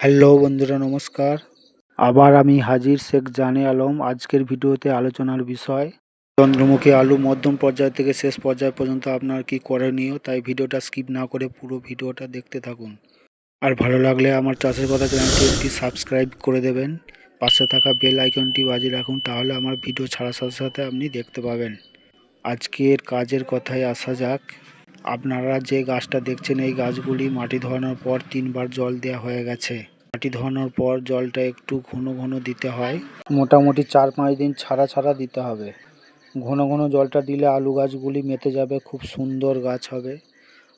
Hello বন্ধুরা, নমস্কার। আবার আমি হাজির শেখ জানে আলম। আজকের ভিডিওতে আলোচনার বিষয়, চন্দ্রমুখী আলু মধ্যম পর্যায় থেকে শেষ পর্যায় পর্যন্ত আপনার কি করণীয় তাই ভিডিওটা স্কিপ না করে পুরো ভিডিওটা দেখতে থাকুন। আর ভালো লাগলে আমার চাষের কথা চ্যানেলটি একটি সাবস্ক্রাইব করে দেবেন। পাশে থাকা বেল আইকনটি বাজিয়ে রাখুন, তাহলে আমার ভিডিও ছাড়ার সাথে সাথে আপনি দেখতে পাবেন। আজকের কাজের কথায় আসা যাক। আপনারা যে গাছটা দেখছেন, এই গাছগুলি মাটি ধরানোর পর তিনবার জল দেওয়া হয়ে গেছে। মাটি ধরানোর পর জলটা একটু ঘন ঘন দিতে হয়। মোটামুটি চার পাঁচ দিন ছাড়া ছাড়া দিতে হবে। ঘন ঘন জলটা দিলে আলু গাছগুলি মেতে যাবে, খুব সুন্দর গাছ হবে।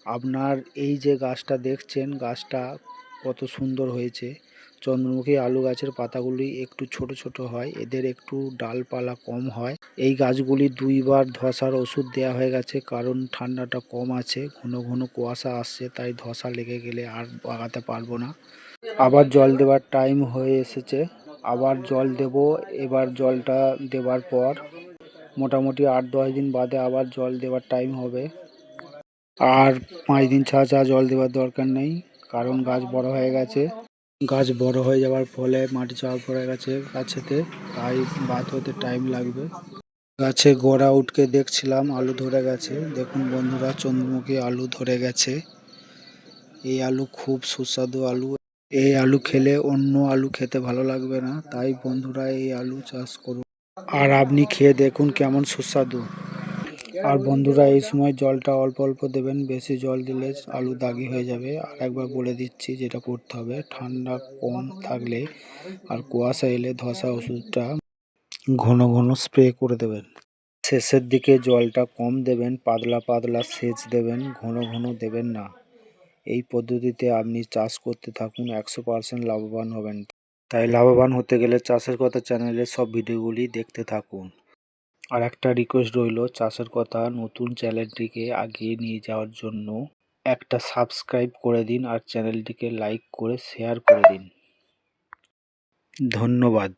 আপনার এই যে গাছটা দেখছেন, গাছটা কত সুন্দর হয়েছে। চন্দ্রমুখী আলু গাছের পাতাগুলি একটু ছোট ছোট হয়, এদের একটু ডালপালা কম হয়। এই গাছগুলি দুইবার ধসার ওষুধ দেওয়া হয়ে গেছে, কারণ ঠান্ডাটা কম আছে, ঘন ঘন কুয়াশা আসছে, তাই ধসা লেগে গেলে আর বাগাতে পারব না। আবার জল দেওয়ার টাইম হয়ে এসেছে, আবার জল দেব, এবার জলটা দেওয়ার পর মোটামুটি আট দশ দিন বাদে আবার জল দেওয়ার টাইম হবে। আর পাঁচ দিন ছাড়া ছাড়া জল দেওয়ার দরকার নেই, কারণ গাছ বড় হয়ে গেছে। গাছ বড় হয়ে যাওয়ার ফলে মাটি চাপা পড়ে গেছে গাছেতে তাই বাদ হতে টাইম লাগবে। গাছে গোড়া উঠকে দেখছিলাম, আলু ধরে গেছে। দেখুন বন্ধুরা, চন্দ্রমুখী আলু ধরে গেছে। এই আলু খুব সুস্বাদু আলু। এই আলু খেলে অন্য আলু খেতে ভালো লাগবে না, তাই বন্ধুরা এই আলু চাষ করুন। আর আপনি খেয়ে দেখুন কেমন সুস্বাদু। আর বন্ধুরা, এই সময় জলটা অল্প অল্প দেবেন, বেশি জল দিলে আলু দাগি হয়ে যাবে। আর একবার বলে দিচ্ছি যেটা করতে হবে, ঠান্ডা কম থাকলে আর কুয়াশা এলে ধসা ওষুধটা ঘন ঘন স্প্রে করে দেবেন। শেষের দিকে জলটা কম দেবেন, পাতলা পাতলা সেচ দেবেন, ঘন ঘন দেবেন না। এই পদ্ধতিতে আপনি চাষ করতে থাকুন, একশো পার্সেন্ট লাভবান হবেন। তাই লাভবান হতে গেলে চাষের কথা চ্যানেলের সব ভিডিওগুলি দেখতে থাকুন। আর একটা রিকোয়েস্ট রইল, চাষের কথা নতুন চ্যানেলটিকে আগিয়ে নিয়ে যাওয়ার জন্য। একটা সাবস্ক্রাইব করে দিন আর চ্যানেলটিকে লাইক করে শেয়ার করে দিন। ধন্যবাদ।